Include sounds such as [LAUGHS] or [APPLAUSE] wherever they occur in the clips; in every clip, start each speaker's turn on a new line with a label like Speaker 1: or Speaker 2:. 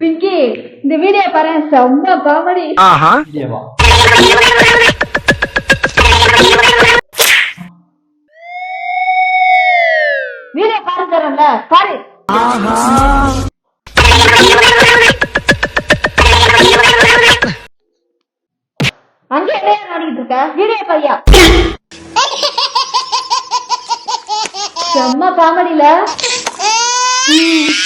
Speaker 1: பிங்கி இந்த வீடியோ பாரு செம்ம காமெடி
Speaker 2: இல்லையவா
Speaker 1: வீடியோ பாரு தரல பாரு. அங்க என்ன நடிக்கிட்டு இருக்க? வீடியோ பையா. செம்ம காமெடியில [LAUGHS]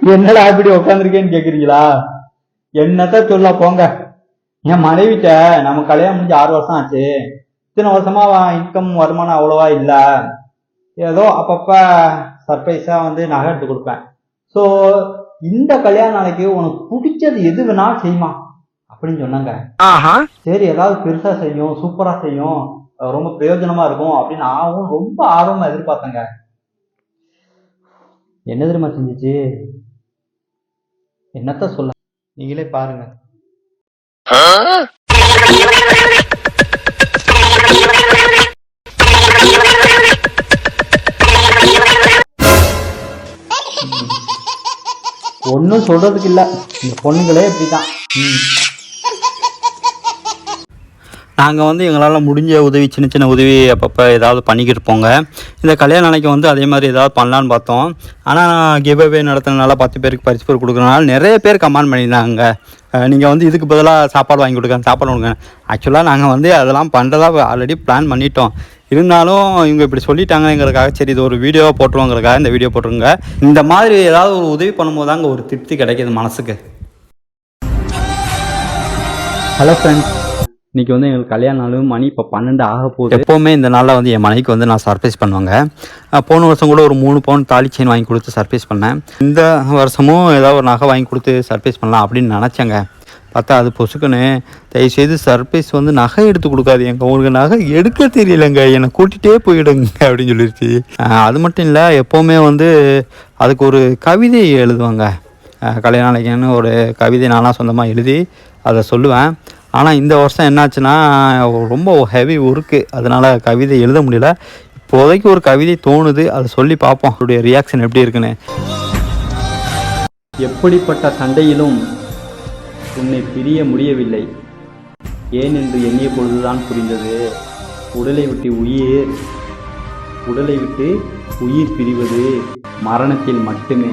Speaker 2: என்னடா இப்படி உட்காந்துருக்கேன்னு கேக்குறீங்களா? என்னத்த சொல்ல போங்க. என் மனைவிட்ட நம்ம கல்யாணம் முடிஞ்சு ஆறு வருஷம் ஆச்சு. இத்தனை வருஷமா இன்கம் வருமானம் அவ்வளவா இல்ல. ஏதோ அப்பப்ப சர்ப்ரைஸா வந்து நகை எடுத்து கொடுப்பேன். ஸோ இந்த கல்யாண நாளைக்கு உனக்கு பிடிச்சது எது வேணாலும் செய்யுமா அப்படின்னு சொன்னாங்க. சரி ஏதாவது பெருசா செய்யும் சூப்பரா செய்யும் ரொம்ப பிரயோஜனமா இருக்கும் அப்படின்னு நானும் ரொம்ப ஆர்வமா எதிர்பார்த்தேங்க. என்ன தெரியுமா செஞ்சுச்சு? என்னத்த சொல்ல நீங்களே பாருங்க. [LAUGHS] ஒன்றும் சொல்றதுக்கு இல்ல. இந்த பொண்ணுங்களே இப்படிதான். ம்.
Speaker 3: நாங்கள் வந்து எங்களால் முடிஞ்ச உதவி சின்ன சின்ன உதவி அப்பப்போ ஏதாவது பண்ணிக்கிட்டு போங்க. இந்த கல்யாண நாளைக்கு வந்து அதே மாதிரி ஏதாவது பண்ணலான்னு பார்த்தோம். ஆனால் கிவ் அவே நடத்தினால பத்து பேருக்கு பரிசு பொருள் கொடுக்குறனால நிறைய பேர் கமெண்ட் பண்ணியிருந்தாங்க. நீங்கள் வந்து இதுக்கு பதிலாக சாப்பாடு வாங்கி கொடுங்க சாப்பாடு கொடுங்க. ஆக்சுவலாக நாங்கள் வந்து அதெல்லாம் பண்ணுறதா ஆல்ரெடி பிளான் பண்ணிட்டோம். இருந்தாலும் இவங்க இப்படி சொல்லிட்டாங்கங்கிறதுக்காக சரி இது ஒரு வீடியோவாக போட்டுருவோங்கிறதுக்காக இந்த வீடியோ போட்டுருங்க. இந்த மாதிரி ஏதாவது ஒரு உதவி பண்ணும்போது தாங்க ஒரு திருப்தி கிடைக்கிது மனசுக்கு. ஹலோ ஃப்ரெண்ட்ஸ் இன்னைக்கு வந்து எங்களுக்கு கல்யாண நாள் மணி இப்போ பன்னெண்டு ஆக போகுது. எப்போவுமே இந்த நாளில் வந்து என் மனைவிக்கு வந்து நான் சர்ப்ரைஸ் பண்ணுவாங்க. போன வருஷம் கூட ஒரு மூணு பவுன் தாலி செயின் வாங்கி கொடுத்து சர்ப்ரைஸ் பண்ணேன். இந்த வருஷமும் ஏதாவது ஒரு நகை வாங்கி கொடுத்து சர்ப்ரைஸ் பண்ணலாம் அப்படின்னு நினச்சேங்க. பார்த்தா அது பொசுக்குன்னு தயவுசெய்து சர்ப்ரைஸ் வந்து நகை எடுத்து கொடுக்காதீங்க. உங்களுக்கு நகை எடுக்க தெரியலங்க. என்னை கூட்டிகிட்டே போயிடுங்க அப்படின்னு சொல்லிருச்சு. அது மட்டும் இல்லை எப்போவுமே வந்து அதுக்கு ஒரு கவிதை எழுதுவாங்க. அஹ் கல்யாண ஒரு கவிதை நானாக சொந்தமாக எழுதி அதை சொல்லுவேன். ஆனால் இந்த வருஷம் என்னாச்சுன்னா ரொம்ப ஹெவி ஒர்க்கு அதனால் கவிதை எழுத முடியல. இப்போதைக்கு ஒரு கவிதை தோணுது. அதை சொல்லி பார்ப்போம். அவருடைய ரியாக்ஷன் எப்படி இருக்குன்னு. எப்படிப்பட்ட சண்டையிலும் உன்னை பிரிய முடியவில்லை. ஏன் என்று எண்ணிய பொழுதுதான் புரிந்தது. உடலை விட்டு உயிர் உடலை விட்டு உயிர் பிரிவது மரணத்தில் மட்டுமே.